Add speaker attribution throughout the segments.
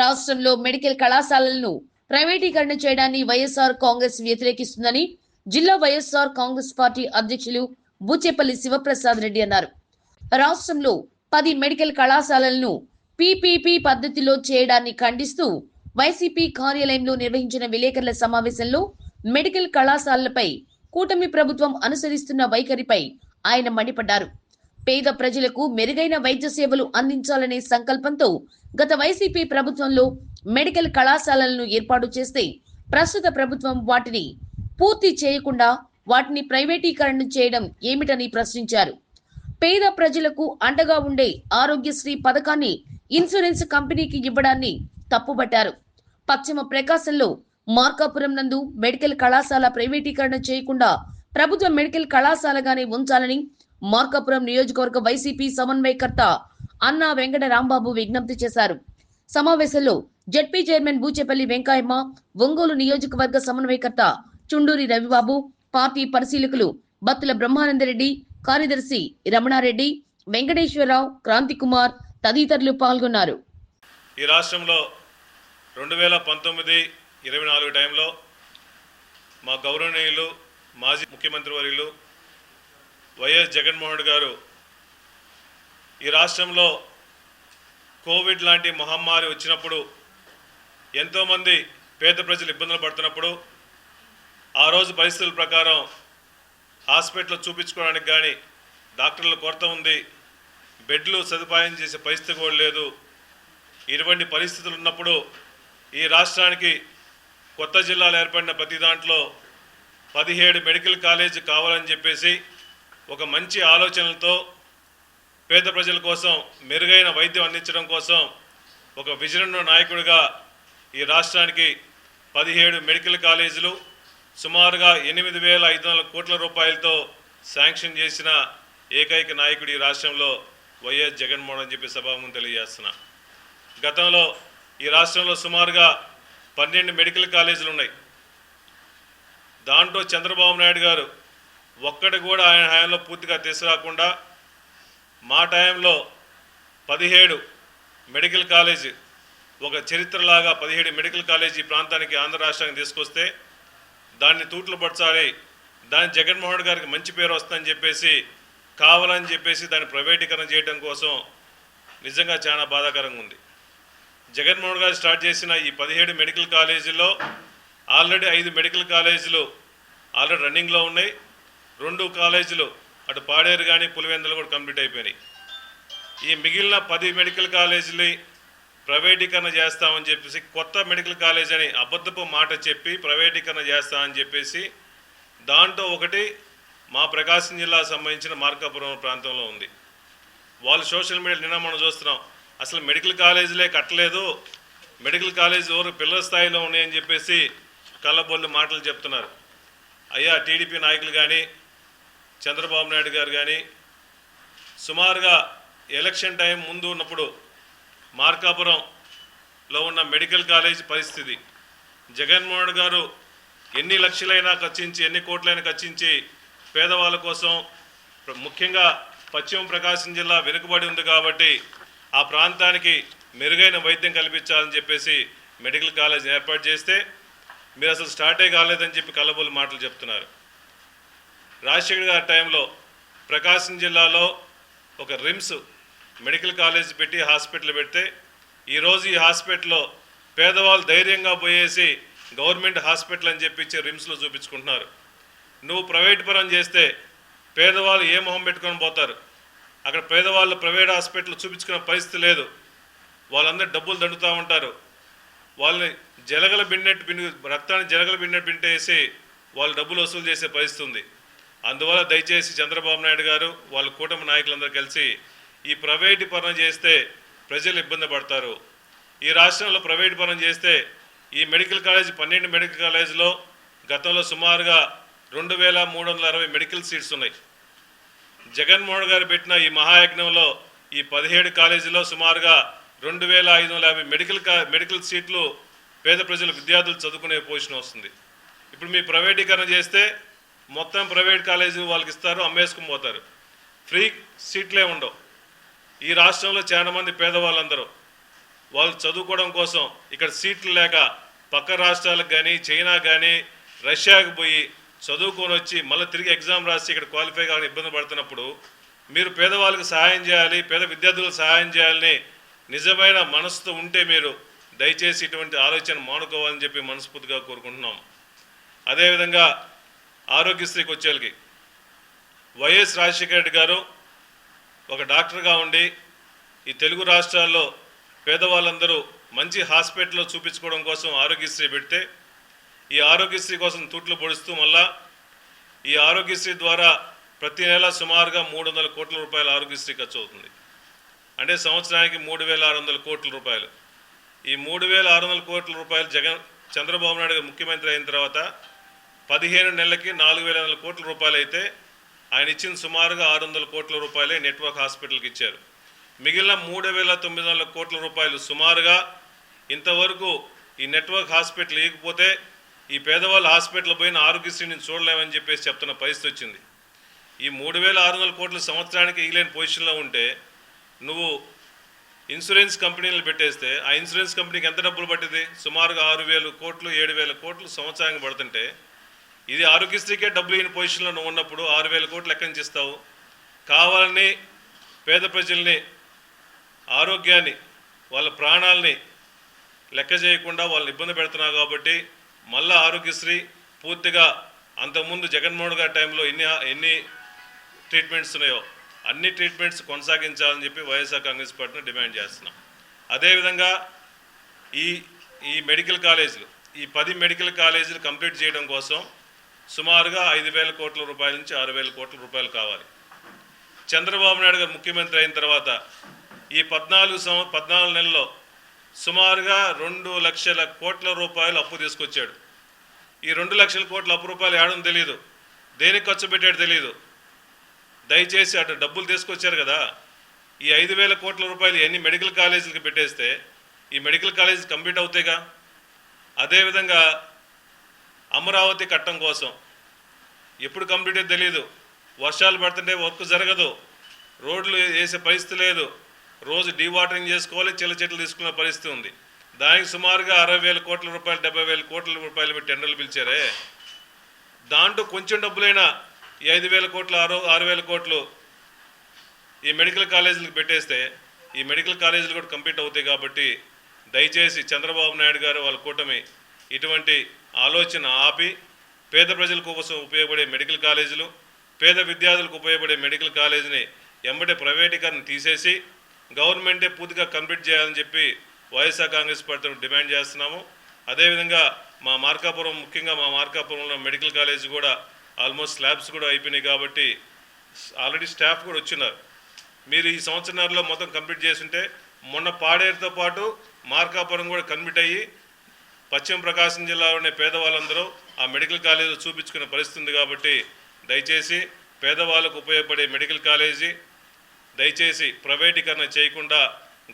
Speaker 1: రాష్ట్రంలో మెడికల్ కళాశాలలను ప్రైవేటీకరణ చేయడాన్ని వైఎస్ఆర్ కాంగ్రెస్ వ్యతిరేకిస్తుందని జిల్లా వైఎస్ఆర్ కాంగ్రెస్ పార్టీ అధ్యక్షులు బుచ్చేపల్లి శివప్రసాద్ రెడ్డి అన్నారు. రాష్ట్రంలో పది మెడికల్ కళాశాలలను పీపీపీ పద్ధతిలో చేయడాన్ని ఖండిస్తూ వైసీపీ కార్యాలయంలో నిర్వహించిన విలేకరుల సమావేశంలో మెడికల్ కళాశాలలపై కూటమి ప్రభుత్వం అనుసరిస్తున్న వైఖరిపై ఆయన మండిపడ్డారు. పేద ప్రజలకు మెరుగైన వైద్య సేవలు అందించాలనే సంకల్పంతో గత వైసీపీ ప్రభుత్వంలో మెడికల్ కళాశాలలను ఏర్పాటు చేస్తే ప్రస్తుత ప్రభుత్వం వాటిని పూర్తి చేయకుండా వాటిని ప్రైవేటీకరణ చేయడం ఏమిటని ప్రశ్నించారు. పేద ప్రజలకు అండగా ఉండే ఆరోగ్యశ్రీ పథకాన్ని ఇన్సూరెన్స్ కంపెనీకి ఇవ్వడాన్ని తప్పుబట్టారు. పశ్చిమ ప్రకాశంలో మార్కాపురం నందు మెడికల్ కళాశాల ప్రైవేటీకరణ చేయకుండా ప్రభుత్వ మెడికల్ కళాశాలగానే ఉంచాలని మార్కాపురం నియోజకవర్గ వైసీపీ సమన్వయకర్త అన్నా వెంకట రాంబాబు విజ్ఞప్తి చేశారు. సమావేశంలో జడ్పీ చైర్మన్ బూచేపల్లి వెంకాయమ్మ ఒంగోలు నియోజకవర్గ సమన్వయకర్త చుండూరి రవిబాబు పార్టీ పరిశీలకులు బత్తుల బ్రహ్మానందరెడ్డి కార్యదర్శి రమణారెడ్డి వెంకటేశ్వరరావు క్రాంతి కుమార్ తదితరులు పాల్గొన్నారు.
Speaker 2: ఈ రాష్ట్రంలో రెండు వేల పంతొమ్మిది ఇరవై నాలుగు టైంలో మా గౌరవనీయులు మాజీ ముఖ్యమంత్రి వర్యులు వైఎస్ జగన్మోహన్ రెడ్డి గారు ఈ రాష్ట్రంలో కోవిడ్ లాంటి మహమ్మారి వచ్చినప్పుడు ఎంతోమంది పేద ప్రజలు ఇబ్బందులు పడుతున్నప్పుడు ఆ రోజు పరిస్థితుల ప్రకారం హాస్పిటల్ చూపించుకోవడానికి కానీ డాక్టర్ల కొరత ఉంది బెడ్లు సదుపాయం చేసే పరిస్థితి కూడా లేదు. ఇటువంటి పరిస్థితులు ఉన్నప్పుడు ఈ రాష్ట్రానికి కొత్త జిల్లాలు ఏర్పడిన ప్రతి దాంట్లో పదిహేడు మెడికల్ కాలేజ్ కావాలని చెప్పేసి ఒక మంచి ఆలోచనలతో పేద ప్రజల కోసం మెరుగైన వైద్యం అందించడం కోసం ఒక విజన్ నాయకుడిగా ఈ రాష్ట్రానికి పదిహేడు మెడికల్ కాలేజీలు సుమారుగా ఎనిమిది వేల ఐదు వందల కోట్ల రూపాయలతో శాంక్షన్ చేసిన ఏకైక నాయకుడు ఈ రాష్ట్రంలో వైఎస్ జగన్మోహన్ అని చెప్పి సభాముఖం తెలియజేస్తున్నా. గతంలో ఈ రాష్ట్రంలో సుమారుగా పన్నెండు మెడికల్ కాలేజీలు ఉన్నాయి. దాంట్లో చంద్రబాబు నాయుడు గారు ఒక్కటి కూడా ఆయన హయాంలో పూర్తిగా తీసుకురాకుండా మా టైంలో పదిహేడు మెడికల్ కాలేజ్ ఒక చరిత్రలాగా పదిహేడు మెడికల్ కాలేజీ ఈ ప్రాంతానికి ఆంధ్ర రాష్ట్రానికి తీసుకొస్తే దాన్ని తూట్లు పరచాలి దాని జగన్మోహన్ గారికి మంచి పేరు వస్తుందని చెప్పేసి కావాలని చెప్పేసి దాన్ని ప్రైవేటీకరణ చేయడం కోసం నిజంగా చాలా బాధాకరంగా ఉంది. జగన్మోహన్ గారు స్టార్ట్ చేసిన ఈ పదిహేడు మెడికల్ కాలేజీలో ఆల్రెడీ ఐదు మెడికల్ కాలేజీలు ఆల్రెడీ రన్నింగ్లో ఉన్నాయి. రెండు కాలేజీలు అటు పాడేరు కానీ పులివెందులు కూడా కంప్లీట్ అయిపోయినాయి. ఈ మిగిలిన పది మెడికల్ కాలేజీలు ప్రైవేటీకరణ చేస్తామని చెప్పేసి కొత్త మెడికల్ కాలేజ్ అని అబద్ధపు మాట చెప్పి ప్రైవేటీకరణ చేస్తామని చెప్పేసి దాంట్లో ఒకటి మా ప్రకాశం జిల్లాకు సంబంధించిన మార్కాపురం ప్రాంతంలో ఉంది. వాళ్ళు సోషల్ మీడియా నిన్న మనం చూస్తున్నాం. అసలు మెడికల్ కాలేజీలే కట్టలేదు. మెడికల్ కాలేజ్ ఎవరు పిల్లల స్థాయిలో ఉన్నాయని చెప్పేసి కళ్ళబొల్లు మాటలు చెప్తున్నారు. అయ్యా టీడీపీ నాయకులు కానీ చంద్రబాబు నాయుడు గారు కానీ సుమారుగా ఎలక్షన్ టైం ముందు ఉన్నప్పుడు మార్కాపురంలో ఉన్న మెడికల్ కాలేజ్ పరిస్థితి. జగన్మోహన్ గారు ఎన్ని లక్షలైనా ఖర్చించి ఎన్ని కోట్లైనా ఖర్చించి పేదవాళ్ళ కోసం ముఖ్యంగా పశ్చిమ ప్రకాశం జిల్లా వెనుకబడి ఉంది కాబట్టి ఆ ప్రాంతానికి మెరుగైన వైద్యం కల్పించాలని చెప్పేసి మెడికల్ కాలేజ్ ఏర్పాటు చేస్తే మీరు అసలు స్టార్టే కాలేదని చెప్పి కలబోలు మాటలు చెప్తున్నారు. రాజశేఖర్ గారి టైంలో ప్రకాశం జిల్లాలో ఒక రిమ్స్ మెడికల్ కాలేజ్ పెట్టి హాస్పిటల్ పెడితే ఈరోజు ఈ హాస్పిటల్లో పేదవాళ్ళు ధైర్యంగా పోయేసి గవర్నమెంట్ హాస్పిటల్ అని చెప్పించి రిమ్స్లో చూపించుకుంటున్నారు. నువ్వు ప్రైవేట్ పరం చేస్తే పేదవాళ్ళు ఏ మొహం పెట్టుకొని పోతారు? అక్కడ పేదవాళ్ళు ప్రైవేట్ హాస్పిటల్ చూపించుకునే పరిస్థితి లేదు. వాళ్ళందరూ డబ్బులు దండుతూ ఉంటారు. వాళ్ళని జలగల బిన్నెట్టు బిన్ను రక్తాన్ని జలగల బిన్నెట్టు బింటేసి వాళ్ళు డబ్బులు వసూలు చేసే పరిస్థితి ఉంది. అందువల్ల దయచేసి చంద్రబాబు నాయుడు గారు వాళ్ళ కూటమి నాయకులందరూ కలిసి ఈ ప్రైవేటు పరం చేస్తే ప్రజలు ఇబ్బంది పడతారు. ఈ రాష్ట్రంలో ప్రైవేటు పరం చేస్తే ఈ మెడికల్ కాలేజ్ పన్నెండు మెడికల్ కాలేజీలో గతంలో సుమారుగా రెండు వేల మూడు వందల అరవై మెడికల్ సీట్స్ ఉన్నాయి. జగన్మోహన్ గారు పెట్టిన ఈ మహాయజ్ఞంలో ఈ పదిహేడు కాలేజీలో సుమారుగా రెండు వేల ఐదు వందల యాభై మెడికల్ కా మెడికల్ సీట్లు పేద ప్రజలు విద్యార్థులు చదువుకునే పొజిషన్ వస్తుంది. ఇప్పుడు మీ ప్రైవేటీకరణ చేస్తే మొత్తం ప్రైవేట్ కాలేజీ వాళ్ళకి ఇస్తారు అమ్మేసుకుని పోతారు. ఫ్రీ సీట్లే ఉండవు. ఈ రాష్ట్రంలో చాలా మంది పేదవాళ్ళందరూ వాళ్ళు చదువుకోవడం కోసం ఇక్కడ సీట్లు లేక పక్క రాష్ట్రాలకు కానీ చైనా కానీ రష్యాకు పోయి చదువుకొని వచ్చి మళ్ళీ తిరిగి ఎగ్జామ్ రాసి ఇక్కడ క్వాలిఫై కావాలని ఇబ్బంది పడుతున్నప్పుడు మీరు పేదవాళ్ళకి సహాయం చేయాలి పేద విద్యార్థులకు సహాయం చేయాలని నిజమైన మనసుతో ఉంటే మీరు దయచేసి ఇటువంటి ఆలోచన మానుకోవాలని చెప్పి మనస్ఫూర్తిగా కోరుకుంటున్నాం. అదేవిధంగా ఆరోగ్యశ్రీకి వచ్చేళ్ళకి వైఎస్ రాజశేఖర రెడ్డి గారు ఒక డాక్టర్గా ఉండి ఈ తెలుగు రాష్ట్రాల్లో పేదవాళ్ళందరూ మంచి హాస్పిటల్లో చూపించుకోవడం కోసం ఆరోగ్యశ్రీ పెడితే ఈ ఆరోగ్యశ్రీ కోసం తూట్లు పొడుస్తూ మళ్ళా ఈ ఆరోగ్యశ్రీ ద్వారా ప్రతి నెల సుమారుగా మూడు వందల కోట్ల రూపాయల ఆరోగ్యశ్రీ ఖర్చు అవుతుంది. అంటే సంవత్సరానికి మూడు వేల ఆరు వందల కోట్ల రూపాయలు. ఈ మూడు వేల ఆరు వందల కోట్ల రూపాయలు జగన్ చంద్రబాబు నాయుడు ముఖ్యమంత్రి అయిన తర్వాత పదిహేను నెలలకి నాలుగు వేల వందల కోట్ల రూపాయలు అయితే ఆయన ఇచ్చిన సుమారుగా ఆరు వందల కోట్ల రూపాయలే నెట్వర్క్ హాస్పిటల్కి ఇచ్చారు. మిగిలిన మూడు వేల తొమ్మిది వందల కోట్ల రూపాయలు సుమారుగా ఇంతవరకు ఈ నెట్వర్క్ హాస్పిటల్ ఇవ్వకపోతే ఈ పేదవాళ్ళ హాస్పిటల్ పోయిన ఆరోగ్యశ్రీని చూడలేమని చెప్పేసి చెప్తున్న పరిస్థితి వచ్చింది. ఈ మూడు వేల ఆరు వందల కోట్ల సంవత్సరానికి ఇవ్వలేని పొజిషన్లో ఉంటే నువ్వు ఇన్సూరెన్స్ కంపెనీలు పెట్టేస్తే ఆ ఇన్సూరెన్స్ కంపెనీకి ఎంత డబ్బులు పట్టింది సుమారుగా ఆరు వేలు కోట్లు ఏడు వేల కోట్లు సంవత్సరానికి పడుతుంటే ఇది ఆరోగ్యశ్రీకే డబ్బులు లేని పొజిషన్లో నువ్వు ఉన్నప్పుడు ఆరు వేల కోట్లు ఎక్కడి చేస్తావు కావాలని పేద ప్రజల్ని ఆరోగ్యాన్ని వాళ్ళ ప్రాణాలని లెక్క చేయకుండా వాళ్ళని ఇబ్బంది పెడుతున్నావు కాబట్టి మళ్ళా ఆరోగ్యశ్రీ పూర్తిగా అంతకుముందు జగన్మోహన్ గారి టైంలో ఎన్ని ఎన్ని ట్రీట్మెంట్స్ ఉన్నాయో అన్ని ట్రీట్మెంట్స్ కొనసాగించాలని చెప్పి వైఎస్ఆర్ కాంగ్రెస్ పార్టీని డిమాండ్ చేస్తున్నాం. అదేవిధంగా ఈ ఈ మెడికల్ కాలేజీలు ఈ పది మెడికల్ కాలేజీలు కంప్లీట్ చేయడం కోసం సుమారుగా ఐదు వేల కోట్ల రూపాయల నుంచి ఆరు వేల కోట్ల రూపాయలు కావాలి. చంద్రబాబు నాయుడు గారు ముఖ్యమంత్రి అయిన తర్వాత ఈ పద్నాలుగు సంవ పద్నాలుగు నెలల్లో సుమారుగా రెండు లక్షల కోట్ల రూపాయలు అప్పు తీసుకొచ్చాడు. ఈ రెండు లక్షల కోట్ల అప్పు రూపాయలు ఏడని తెలియదు దేనికి ఖర్చు పెట్టాడు తెలియదు దయచేసి అటు డబ్బులు తీసుకొచ్చారు కదా. ఈ ఐదు వేల కోట్ల రూపాయలు ఎన్ని మెడికల్ కాలేజీలకు పెట్టేస్తే ఈ మెడికల్ కాలేజీ కంప్లీట్ అవుతాయిగా? అదేవిధంగా అమరావతి కట్టం కోసం. ఎప్పుడు కంప్లీట్ అయ్యేది తెలియదు వర్షాలు పడుతుంటే వర్క్ జరగదు. రోడ్లు వేసే పరిస్థితి లేదు. రోజు డీవాటరింగ్ చేసుకోవాలి చిల్ల చెట్లు తీసుకునే పరిస్థితి ఉంది. దానికి సుమారుగా అరవై వేల కోట్ల రూపాయలు డెబ్బై వేల కోట్ల రూపాయలు మీరు టెండర్లు పిలిచారే. దాంట్లో కొంచెం డబ్బులైనా ఈ ఐదు వేల కోట్లు ఆరు ఆరు వేల కోట్లు ఈ మెడికల్ కాలేజీలకు పెట్టేస్తే ఈ మెడికల్ కాలేజీలు కూడా కంప్లీట్ అవుతాయి కాబట్టి దయచేసి చంద్రబాబు నాయుడు గారు వాళ్ళ కూటమి ఇటువంటి ఆలోచన ఆపి పేద ప్రజల కోసం ఉపయోగపడే మెడికల్ కాలేజీలు పేద విద్యార్థులకు ఉపయోగపడే మెడికల్ కాలేజీని ఎంబటే ప్రైవేటీకరణ తీసేసి గవర్నమెంటే పూర్తిగా కంప్లీట్ చేయాలని చెప్పి వైఎస్ఆర్ కాంగ్రెస్ పార్టీ డిమాండ్ చేస్తున్నాము. అదేవిధంగా మా మార్కాపురం ముఖ్యంగా మా మార్కాపురంలో మెడికల్ కాలేజ్ కూడా ఆల్మోస్ట్ స్లాబ్స్ కూడా అయిపోయినాయి కాబట్టి ఆల్రెడీ స్టాఫ్ కూడా వచ్చినారు మీరు ఈ సంవత్సరంలో మొత్తం కంప్లీట్ చేస్తుంటే మొన్న పాడేరుతో పాటు మార్కాపురం కూడా కంప్లీట్ అయ్యి పశ్చిమ ప్రకాశం జిల్లాలోని పేదవాళ్ళందరూ ఆ మెడికల్ కాలేజీలో చూపించుకునే పరిస్థితి ఉంది కాబట్టి దయచేసి పేదవాళ్ళకు ఉపయోగపడే మెడికల్ కాలేజీ దయచేసి ప్రైవేటీకరణ చేయకుండా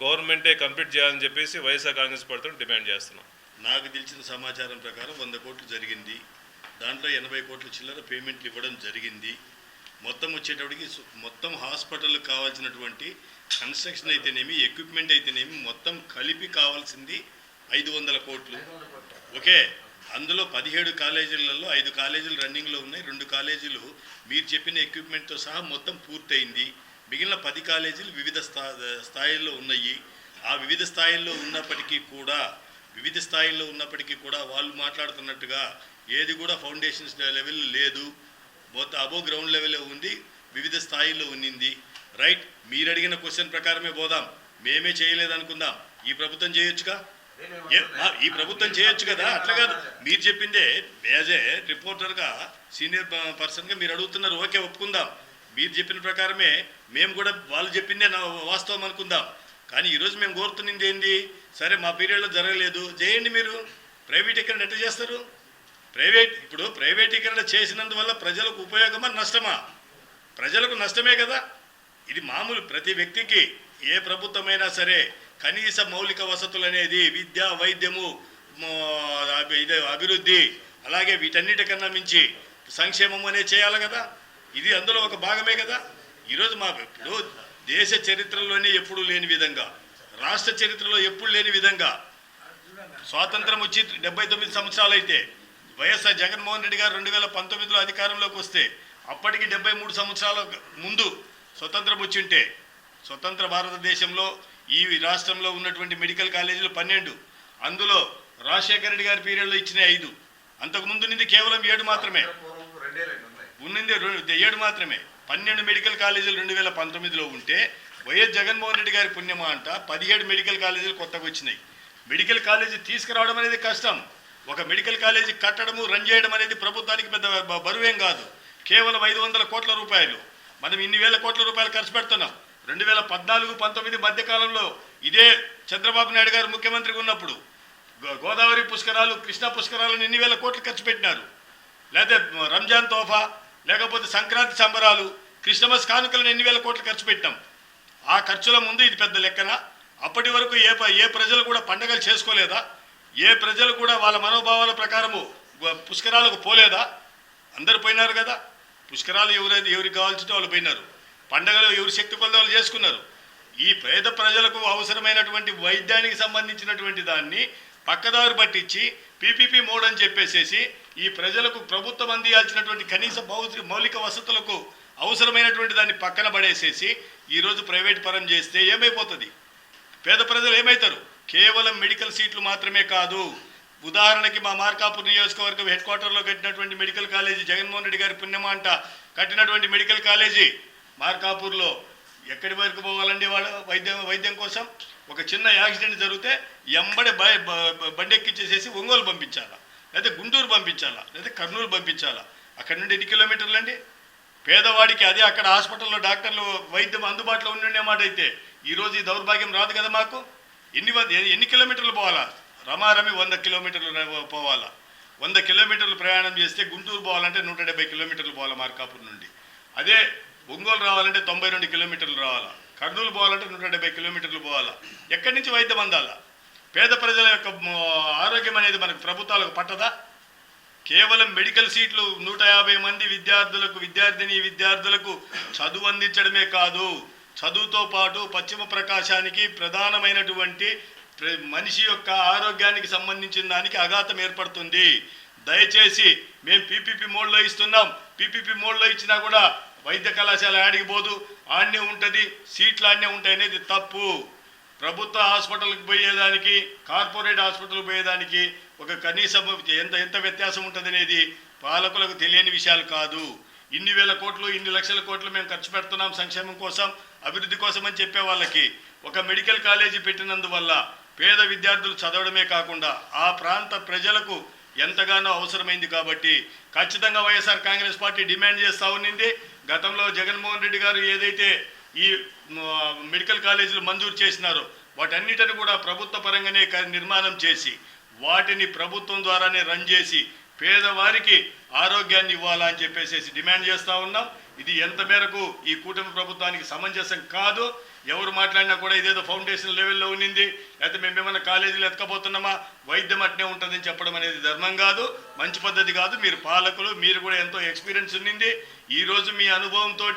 Speaker 2: గవర్నమెంటే కంప్లీట్ చేయాలని చెప్పేసి వైఎస్ఆర్ కాంగ్రెస్ పార్టీని డిమాండ్ చేస్తున్నాం.
Speaker 3: నాకు తెలిసిన సమాచారం ప్రకారం వంద కోట్లు జరిగింది. దాంట్లో ఎనభై కోట్ల చిల్లర పేమెంట్లు ఇవ్వడం జరిగింది. మొత్తం వచ్చేటప్పటికి మొత్తం హాస్పిటల్కి కావాల్సినటువంటి కన్స్ట్రక్షన్ అయితేనేమి ఎక్విప్మెంట్ అయితేనేమి మొత్తం కలిపి కావాల్సింది ఐదు వందల కోట్లు. ఓకే? అందులో పదిహేడు కాలేజీలలో ఐదు కాలేజీలు రన్నింగ్లో ఉన్నాయి. రెండు కాలేజీలు మీరు చెప్పిన ఎక్విప్మెంట్తో సహా మొత్తం పూర్తయింది. మిగిలిన పది కాలేజీలు వివిధ స్థా స్థాయిల్లో ఉన్నాయి. ఆ వివిధ స్థాయిల్లో ఉన్నప్పటికీ కూడా వివిధ స్థాయిల్లో ఉన్నప్పటికీ కూడా వాళ్ళు మాట్లాడుతున్నట్టుగా ఏది కూడా ఫౌండేషన్స్ లెవెల్ లేదు. మొత్తం అబో గ్రౌండ్ లెవెల్లో ఉంది. వివిధ స్థాయిల్లో ఉన్నింది. రైట్? మీరు అడిగిన క్వశ్చన్ ప్రకారమే పోదాం మేమే చేయలేదు అనుకుందాం ఈ ప్రభుత్వం చేయొచ్చుగా? ఈ ప్రభుత్వం చేయొచ్చు కదా అట్లా కాదు. మీరు చెప్పిందే యాజ్ ఏ రిపోర్టర్గా సీనియర్ పర్సన్గా మీరు అడుగుతున్నారు ఓకే ఒప్పుకుందాం. మీరు చెప్పిన ప్రకారమే మేము కూడా వాళ్ళు చెప్పిందే నా వాస్తవం అనుకుందాం. కానీ ఈరోజు మేము కోరుతున్నది ఏంది? సరే మా పీరియడ్లో జరగలేదు. చేయండి మీరు. ప్రైవేటీకరణ ఎట్లా చేస్తారు? ప్రైవేట్ ఇప్పుడు ప్రైవేటీకరణ చేసినందువల్ల ప్రజలకు ఉపయోగమా నష్టమా? ప్రజలకు నష్టమే కదా. ఇది మామూలు ప్రతి వ్యక్తికి ఏ ప్రభుత్వమైనా సరే కనీస మౌలిక వసతులు అనేది విద్య వైద్యము ఇది అభివృద్ధి అలాగే వీటన్నిటికన్నా మించి సంక్షేమం అనే చేయాలి కదా. ఇది అందులో ఒక భాగమే కదా. ఈరోజు మా ఇప్పుడు దేశ చరిత్రలోనే ఎప్పుడూ లేని విధంగా రాష్ట్ర చరిత్రలో ఎప్పుడు లేని విధంగా స్వాతంత్రం వచ్చి డెబ్బై తొమ్మిది సంవత్సరాలు అయితే వైఎస్ఆర్ జగన్మోహన్ రెడ్డి గారు రెండు వేల పంతొమ్మిదిలో అధికారంలోకి వస్తే అప్పటికి డెబ్బై మూడు సంవత్సరాల ముందు స్వతంత్రం వచ్చింటే స్వతంత్ర భారతదేశంలో ఈ రాష్ట్రంలో ఉన్నటువంటి మెడికల్ కాలేజీలు పన్నెండు. అందులో రాజశేఖర రెడ్డి గారి పీరియడ్లో ఇచ్చిన ఐదు. అంతకుముందు నుంచి నింది కేవలం ఏడు మాత్రమే. ఉన్నింది రెండు ఏడు మాత్రమే. పన్నెండు మెడికల్ కాలేజీలు రెండు వేల పంతొమ్మిదిలో ఉంటే వైఎస్ జగన్మోహన్ రెడ్డి గారి పుణ్యమా అంట పదిహేడు మెడికల్ కాలేజీలు కొత్తగా వచ్చినాయి. మెడికల్ కాలేజీ తీసుకురావడం అనేది కష్టం. ఒక మెడికల్ కాలేజీ కట్టడము రన్ చేయడం అనేది ప్రభుత్వానికి పెద్ద బరువేం కాదు. కేవలం ఐదు వందల కోట్ల రూపాయలు. మనం ఇన్ని వేల కోట్ల రూపాయలు ఖర్చు పెడుతున్నాం. రెండు వేల పద్నాలుగు పంతొమ్మిది మధ్యకాలంలో ఇదే చంద్రబాబు నాయుడు గారు ముఖ్యమంత్రిగా ఉన్నప్పుడు గోదావరి పుష్కరాలు కృష్ణా పుష్కరాలను ఎన్ని వేల కోట్లు ఖర్చు పెట్టినారు? లేదా రంజాన్ తోఫా లేకపోతే సంక్రాంతి సంబరాలు క్రిస్టమస్ కానుకలను ఎన్ని వేల కోట్లు ఖర్చు పెట్టాం ఆ ఖర్చుల ముందు ఇది పెద్ద లెక్కన. అప్పటి వరకు ఏ ప- ఏ ప్రజలు కూడా పండగలు చేసుకోలేదా? ఏ ప్రజలు కూడా వాళ్ళ మనోభావాల ప్రకారము పుష్కరాలకు పోలేదా? అందరు పోయినారు కదా. పుష్కరాలు ఎవరైతే ఎవరికి కావాల్సిందో వాళ్ళు పోయినారు. పండగలు ఎవరి శక్తి కొలతలు వాళ్ళు చేసుకున్నారు. ఈ పేద ప్రజలకు అవసరమైనటువంటి వైద్యానికి సంబంధించినటువంటి దాన్ని పక్కదారు పట్టించి పీపీపీ మోడ్ అని చెప్పేసేసి ఈ ప్రజలకు ప్రభుత్వం అందియాల్సినటువంటి కనీస భౌతిక మౌలిక వసతులకు అవసరమైనటువంటి దాన్ని పక్కన పడేసేసి ఈరోజు ప్రైవేట్ పరం చేస్తే ఏమైపోతుంది? పేద ప్రజలు ఏమవుతారు కేవలం మెడికల్ సీట్లు మాత్రమే కాదు. ఉదాహరణకి మా మార్కాపూర్ నియోజకవర్గం హెడ్ క్వార్టర్లో కట్టినటువంటి మెడికల్ కాలేజీ జగన్మోహన్ రెడ్డి గారి పుణ్యమంట. కట్టినటువంటి మెడికల్ కాలేజీ మార్కాపూర్లో ఎక్కడి వరకు పోవాలండి వాడు వైద్యం వైద్యం కోసం? ఒక చిన్న యాక్సిడెంట్ జరిగితే ఎంబడి బ బ- బండి ఒంగోలు పంపించాలా? లేదా గుంటూరు పంపించాలా? లేదా కర్నూలు పంపించాలా? అక్కడి నుండి ఎన్ని కిలోమీటర్లు అండి? పేదవాడికి అదే అక్కడ హాస్పిటల్లో డాక్టర్లు వైద్యం అందుబాటులో ఉండే మాట అయితే ఈరోజు ఈ దౌర్భాగ్యం రాదు కదా మాకు? ఎన్ని ఎన్ని కిలోమీటర్లు పోవాలా? రమారమి వంద కిలోమీటర్లు పోవాలా? వంద కిలోమీటర్లు ప్రయాణం చేస్తే గుంటూరు పోవాలంటే నూట డెబ్బై కిలోమీటర్లు పోవాలా మార్కాపూర్ నుండి? అదే ఒంగోలు రావాలంటే తొంభై రెండు కిలోమీటర్లు రావాలా? కర్నూలు పోవాలంటే నూట డెబ్బై కిలోమీటర్లు పోవాలా? ఎక్కడి నుంచి వైద్యం అందాలా? పేద ప్రజల యొక్క ఆరోగ్యం అనేది మనకు ప్రభుత్వాలకు పట్టదా? కేవలం మెడికల్ సీట్లు నూట యాభై మంది విద్యార్థులకు విద్యార్థిని విద్యార్థులకు చదువు అందించడమే కాదు చదువుతో పాటు పశ్చిమ ప్రకాశానికి ప్రధానమైనటువంటి ప్ర- మనిషి యొక్క ఆరోగ్యానికి సంబంధించిన దానికి అఘాతం ఏర్పడుతుంది. దయచేసి మేము పీపీపీ మోడ్లో ఇస్తున్నాం. పీపీపీ మోడ్లో ఇచ్చినా కూడా వైద్య కళాశాల ఆడికి పోదు ఆడనే ఉంటుంది సీట్లు ఆడనే ఉంటాయి అనేది తప్పు. ప్రభుత్వ హాస్పిటల్కి పోయేదానికి కార్పొరేట్ హాస్పిటల్కి పోయేదానికి ఒక కనీసం ఎంత ఎంత వ్యత్యాసం ఉంటుంది అనేది పాలకులకు తెలియని విషయాలు కాదు. ఇన్ని వేల కోట్లు ఇన్ని లక్షల కోట్లు మేము ఖర్చు పెడుతున్నాం సంక్షేమం కోసం అభివృద్ధి కోసం అని చెప్పే వాళ్ళకి. ఒక మెడికల్ కాలేజీ పెట్టినందువల్ల పేద విద్యార్థులు చదవడమే కాకుండా ఆ ప్రాంత ప్రజలకు ఎంతగానో అవసరమైంది కాబట్టి ఖచ్చితంగా వైఎస్ఆర్ కాంగ్రెస్ పార్టీ డిమాండ్ చేస్తూ ఉన్నింది గతంలో జగన్మోహన్ రెడ్డి గారు ఏదైతే ఈ మెడికల్ కాలేజీలు మంజూరు చేసినారో వాటన్నిటిని కూడా ప్రభుత్వ పరంగానే నిర్మాణం చేసి వాటిని ప్రభుత్వం ద్వారానే రన్ చేసి పేదవారికి ఆరోగ్యాన్ని ఇవ్వాలా అని చెప్పేసి డిమాండ్ చేస్తూ ఉన్నాం. ఇది ఎంత మేరకు ఈ కూటమి ప్రభుత్వానికి సమంజసం కాదు ఎవరు మాట్లాడినా కూడా ఇదేదో ఫౌండేషన్ లెవెల్లో ఉన్నింది. లేకపోతే మేము ఏమైనా కాలేజీలు ఎత్తకపోతున్నామా? వైద్యం అట్నే ఉంటుందని చెప్పడం అనేది ధర్మం కాదు మంచి పద్ధతి కాదు. మీరు పాలకులు మీరు కూడా ఎంతో ఎక్స్పీరియన్స్ ఉన్నింది. ఈ రోజు మీ అనుభవంతో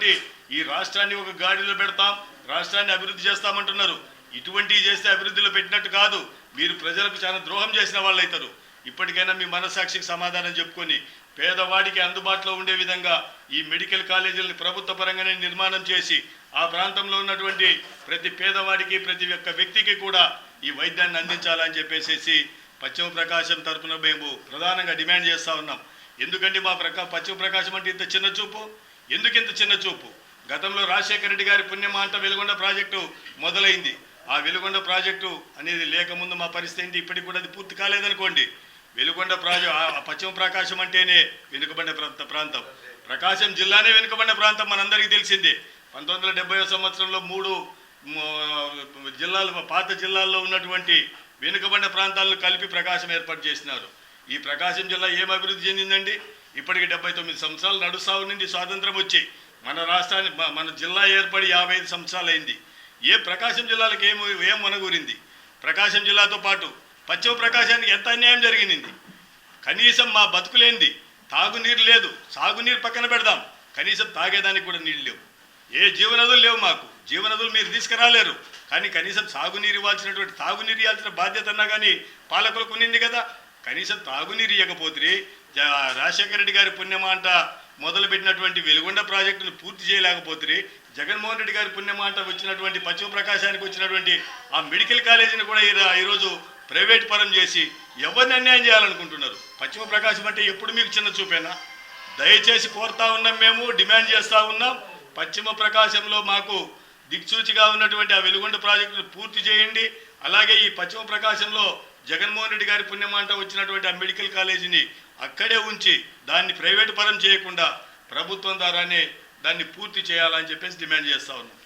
Speaker 3: ఈ రాష్ట్రాన్ని ఒక గాడిలో పెడతాం రాష్ట్రాన్ని అభివృద్ధి చేస్తామంటున్నారు. ఇటువంటివి చేస్తే అభివృద్ధిలో పెట్టినట్టు కాదు. మీరు ప్రజలకు చాలా ద్రోహం చేసిన వాళ్ళు అవుతారు ఇప్పటికైనా మీ మనసాక్షికి సమాధానం చెప్పుకొని పేదవాడికి అందుబాటులో ఉండే విధంగా ఈ మెడికల్ కాలేజీలను ప్రభుత్వ పరంగానే నిర్మాణం చేసి ఆ ప్రాంతంలో ఉన్నటువంటి ప్రతి పేదవాడికి ప్రతి ఒక్క వ్యక్తికి కూడా ఈ వైద్యాన్ని అందించాలని చెప్పేసి పశ్చిమ ప్రకాశం తరపున మేము ప్రధానంగా డిమాండ్ చేస్తూ ఉన్నాం. ఎందుకంటే మా ప్రకా పశ్చిమ ప్రకాశం అంటే ఇంత చిన్న చూపు? ఎందుకు ఇంత చిన్న చూపు? గతంలో రాజశేఖర రెడ్డి గారి పుణ్యమాంట వెలుగొండ ప్రాజెక్టు మొదలైంది. ఆ వెలుగొండ ప్రాజెక్టు అనేది లేకముందు మా పరిస్థితి ఏంటి? ఇప్పటికి కూడా అది పూర్తి కాలేదనుకోండి. వెలుగొండ ప్రాజెక్ట్ ఆ పశ్చిమ ప్రకాశం అంటేనే వెనుకబడిన ప్రాంతం. ప్రకాశం జిల్లానే వెనుకబడిన ప్రాంతం మనందరికీ తెలిసిందే. పంతొమ్మిది వందల డెబ్బై సంవత్సరంలో మూడు జిల్లాలు పాత జిల్లాల్లో ఉన్నటువంటి వెనుకబడిన ప్రాంతాలను కలిపి ప్రకాశం ఏర్పాటు చేసినారు. ఈ ప్రకాశం జిల్లా ఏం అభివృద్ధి చెందిందండి? ఇప్పటికి డెబ్బై తొమ్మిది సంవత్సరాలు నడుస్తా నుండి స్వాతంత్రం వచ్చి మన రాష్ట్రాన్ని మన జిల్లా ఏర్పడి యాభై ఐదు సంవత్సరాలు అయింది ఏ ప్రకాశం జిల్లాలకు ఏం ఏం మనగూరింది ప్రకాశం జిల్లాతో పాటు పశ్చిమ ప్రకాశానికి ఎంత అన్యాయం జరిగింది? కనీసం మా బతుకులేంది. తాగునీరు లేదు. సాగునీరు పక్కన పెడదాం. కనీసం తాగేదానికి కూడా నీళ్ళు లేవు. ఏ జీవనదులు లేవు మాకు. జీవనదులు మీరు తీసుకురాలేరు. కానీ కనీసం సాగునీరు ఇవ్వాల్సినటువంటి తాగునీరు ఇవ్వాల్సిన బాధ్యత అన్నా కానీ పాలకులకు ఉన్నింది కదా. కనీసం తాగునీరు ఇవ్వకపోతే రాజశేఖర రెడ్డి గారి పుణ్యమాట మొదలుపెట్టినటువంటి వెలుగొండ ప్రాజెక్టును పూర్తి చేయలేకపోతే జగన్మోహన్ రెడ్డి గారి పుణ్యమాట వచ్చినటువంటి పశ్చిమ ప్రకాశానికి వచ్చినటువంటి ఆ మెడికల్ కాలేజీని కూడా ఈరోజు ప్రైవేట్ పరం చేసి ఎవరిని అన్యాయం చేయాలనుకుంటున్నారు? పశ్చిమ ప్రకాశం అంటే ఎప్పుడు మీకు చిన్న చూపేనా? దయచేసి కోరుతా ఉన్నాం మేము డిమాండ్ చేస్తూ ఉన్నాం. పశ్చిమ ప్రకాశంలో మాకు దిక్సూచిగా ఉన్నటువంటి ఆ వెలుగొండ ప్రాజెక్టును పూర్తి చేయండి. అలాగే ఈ పశ్చిమ ప్రకాశంలో జగన్మోహన్ రెడ్డి గారి పుణ్యమాట వచ్చినటువంటి ఆ మెడికల్ కాలేజీని అక్కడే ఉంచి దాన్ని ప్రైవేట్ పరం చేయకుండా ప్రభుత్వం ద్వారానే దాన్ని పూర్తి చేయాలని చెప్పేసి డిమాండ్ చేస్తా ఉన్నాం.